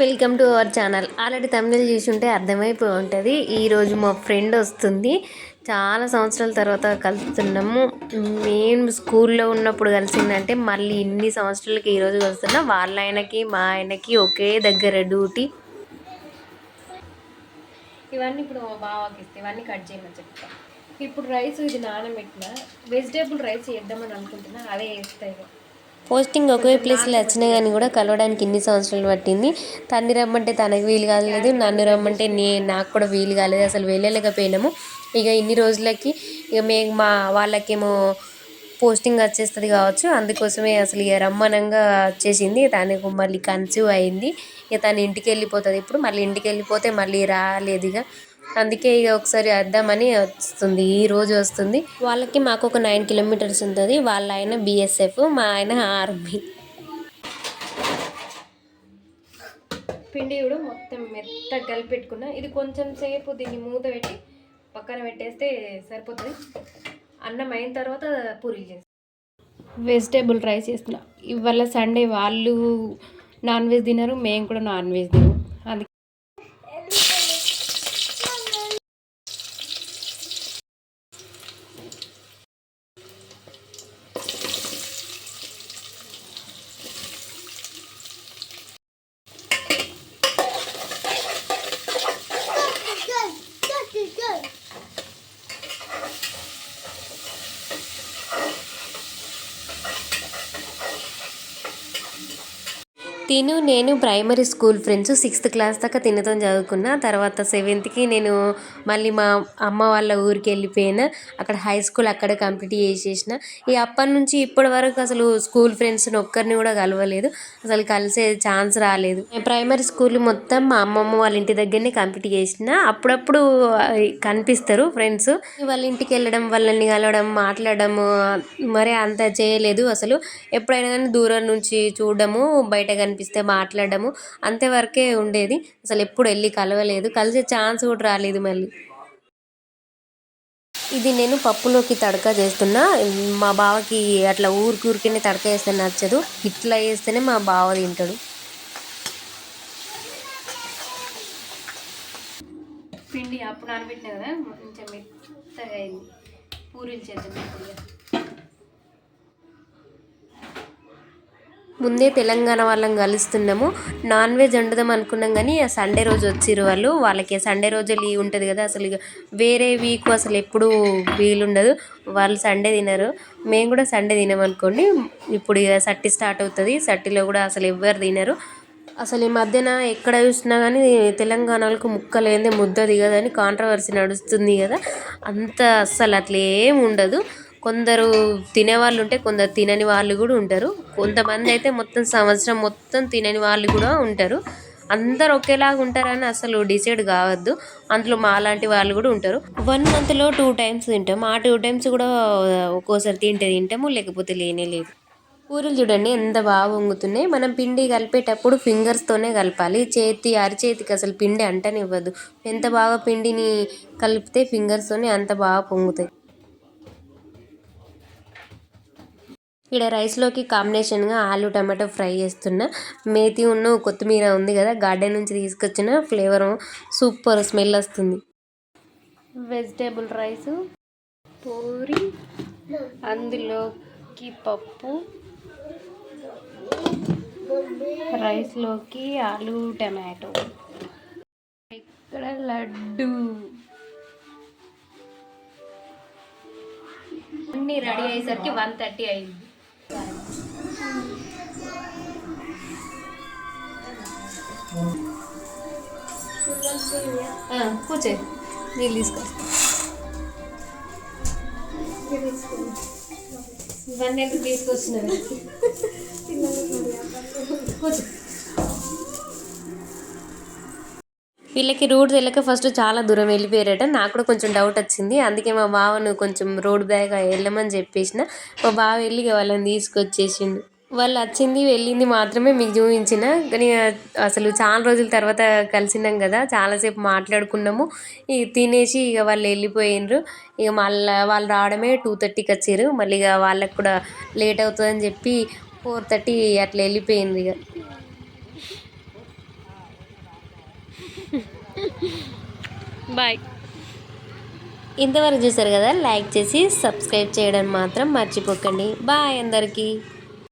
Welcome to our channel already Tamil చూసుంటే ఉంటే అర్థమైపోయి ఉంటుంది ఈరోజు మా ఫ్రెండ్ వస్తుంది. చాలా సంవత్సరాల తర్వాత కలుస్తున్నాము. మేము స్కూల్లో ఉన్నప్పుడు కలిసిందంటే మళ్ళీ ఇన్ని సంవత్సరాలకి ఈరోజు కలుస్తున్నాం. వాళ్ళ ఆయనకి మా ఆయనకి ఒకే దగ్గర డ్యూటీ ఇవన్నీ ఇప్పుడు మా బావకి ఇస్తే ఇవన్నీ కట్ చేయమని చెప్తా. ఇప్పుడు రైస్ ఇది నానబెట్టిన వెజిటేబుల్ రైస్ చేద్దామని అనుకుంటున్నా అదే వేస్తాయి. పోస్టింగ్ ఒకే ప్లేస్లో వచ్చినా కానీ కూడా కలవడానికి ఇన్ని సంవత్సరాలు పట్టింది. తన్ని రమ్మంటే తనకు వీలు కాలేదు నన్ను రమ్మంటే నే నాకు కూడా వీలు కాలేదు. అసలు వెళ్ళలేకపోయినాము. ఇక ఇన్ని రోజులకి ఇక మేము మా వాళ్ళకేమో పోస్టింగ్ వచ్చేస్తుంది కావచ్చు. అందుకోసమే అసలు ఇక రమ్మనంగా వచ్చేసింది. తనకు మళ్ళీ కన్సీవ్ అయింది. ఇక తను ఇంటికి వెళ్ళిపోతుంది. ఇప్పుడు మళ్ళీ ఇంటికి వెళ్ళిపోతే మళ్ళీ రాలేదు ఇక. అందుకే ఇక ఒకసారి వద్దామని వస్తుంది. ఈ రోజు వస్తుంది. వాళ్ళకి మాకు ఒక నైన్ కిలోమీటర్స్ ఉంటుంది. వాళ్ళ ఆయన బిఎస్ఎఫ్ మా ఆయన ఆర్మీ. పిండి కూడా మొత్తం మెత్తగా కలిపి పెట్టుకున్నా ఇది కొంచెం సేపు దీన్ని మూత పెట్టి పక్కన పెట్టేస్తే సరిపోతుంది. అన్నం అయిన తర్వాత పూరీలు చేస్తాం. వెజిటేబుల్ రైస్ చేస్తున్నా. ఇవాళ సండే వాళ్ళు నాన్ వెజ్ తినరు మేము కూడా నాన్ వెజ్ తినము అందుకే తిను నేను primary school friends sixth class దాకా తినతో చదువుకున్నా తర్వాత సెవెంత్కి నేను మళ్ళీ మా అమ్మ వాళ్ళ ఊరికి వెళ్ళిపోయిన. అక్కడ హై స్కూల్ అక్కడ కంప్లీట్ చేసేసిన. ఈ అప్పటి నుంచి ఇప్పటి వరకు అసలు స్కూల్ ఫ్రెండ్స్ని ఒక్కరిని కూడా కలవలేదు. అసలు కలిసే ఛాన్స్ రాలేదు. ప్రైమరీ స్కూల్ మొత్తం మా అమ్మమ్మ వాళ్ళ ఇంటి దగ్గరనే కంప్లీట్ చేసిన. అప్పుడప్పుడు కనిపిస్తారు ఫ్రెండ్స్ వాళ్ళ ఇంటికి వెళ్ళడం వాళ్ళని కలవడం మాట్లాడడం మరి అంత చేయలేదు అసలు. ఎప్పుడైనా కానీ దూరం నుంచి చూడడము బయట కనిపి కనిపిస్తే మాట్లాడడము అంతవరకే ఉండేది. అసలు ఎప్పుడు వెళ్ళి కలవలేదు. కలిసే ఛాన్స్ కూడా రాలేదు మళ్ళీ. ఇది నేను పప్పులోకి తడక చేస్తున్నా. మా బావకి అట్లా ఊరికూరికనే తడక వేస్తే నచ్చదు. ఇట్లా వేస్తేనే మా బావ తింటాడు. పిండి అప్పుడు నానబెట్టినా కదా? కొంచెం మెత్తగా అయింది. పూరీలు చేద్దాం ఇప్పుడు ఇక. ముందే తెలంగాణ వాళ్ళం కలుస్తున్నాము. నాన్ వెజ్ వండుదాం అనుకున్నాం కానీ ఆ సండే రోజు వచ్చిర్రు వాళ్ళు. వాళ్ళకి సండే రోజు లీవ్ ఉంటుంది కదా. అసలు ఇక వేరే వీక్ అసలు ఎప్పుడు వీలుండదు. వాళ్ళు సండే తినరు. మేము కూడా సండే తినమనుకోండి ఇప్పుడు ఇక సట్టి స్టార్ట్ అవుతుంది. సట్టిలో కూడా అసలు ఎవ్వరు తినరు. అసలు ఈ మధ్యన ఎక్కడ చూసినా కానీ తెలంగాణలకు ముక్క లేనిదే ముద్ద దిగదని కాంట్రవర్సీ నడుస్తుంది కదా. అంత అస్సలు అట్లా ఏం ఉండదు. కొందరు తినేవాళ్ళు ఉంటే కొందరు తినని వాళ్ళు కూడా ఉంటారు. కొంతమంది అయితే మొత్తం సంవత్సరం మొత్తం తినని వాళ్ళు కూడా ఉంటారు. అందరు ఒకేలాగా ఉంటారని అసలు డిసైడ్ కావద్దు. అందులో మాలాంటి వాళ్ళు కూడా ఉంటారు. వన్ మంత్లో టూ టైమ్స్ తింటాం. ఆ టూ టైమ్స్ కూడా ఒక్కోసారి తింటే తింటాము లేకపోతే లేనే లేదు. కూరలు చూడండి ఎంత బాగా వంగుతున్నాయి. మనం పిండి కలిపేటప్పుడు ఫింగర్స్తోనే కలపాలి. చేతి అరిచేతికి అసలు పిండి అంటనివ్వద్దు ఎంత బాగా పిండిని కలిపితే ఫింగర్స్తోనే అంత బాగా పొంగుతాయి. ఇక్కడ రైస్లోకి కాంబినేషన్గా ఆలు టమాటో ఫ్రై చేస్తున్నా. మేతి ఉన్న కొత్తిమీర ఉంది కదా గార్డెన్ నుంచి తీసుకొచ్చిన ఫ్లేవర్ సూపర్ స్మెల్ వస్తుంది. వెజిటేబుల్ రైస్ పూరి అందులోకి పప్పు రైస్లోకి ఆలు టమాటో. ఇక్కడ లడ్డు. అన్నీ రెడీ అయ్యేసరికి వన్ థర్టీ అయింది. కూర్చో. నీళ్ళు తీసుకో. ఇవన్నీ ఎందుకు తీసుకొచ్చినవి కూర్చో. వీళ్ళకి రోడ్ తెలియక ఫస్ట్ చాలా దూరం వెళ్ళిపోయారట. నాకు కూడా కొంచెం డౌట్ వచ్చింది. అందుకే మా బావను కొంచెం రోడ్ బ్యాగ్ వెళ్ళమని చెప్పేసిన. మా బావ వెళ్ళి వాళ్ళని తీసుకొచ్చేసిండు. వాళ్ళు వచ్చింది వెళ్ళింది మాత్రమే మీకు చూపించిన. కానీ అసలు చాలా రోజుల తర్వాత కలిసినాం కదా చాలాసేపు మాట్లాడుకున్నాము. ఇక తినేసి ఇక వాళ్ళు వెళ్ళిపోయినరు. ఇక మళ్ళీ వాళ్ళు రావడమే టూ థర్టీకి వచ్చారు మళ్ళీ ఇక వాళ్ళకి కూడా లేట్ అవుతుందని చెప్పి ఫోర్ థర్టీ అట్లా వెళ్ళిపోయింది ఇక. బాయ్ ఇంతవరకు చూసారు కదా లైక్ చేసి సబ్స్క్రైబ్ చేయడం మాత్రం మర్చిపోకండి. బాయ్ అందరికీ.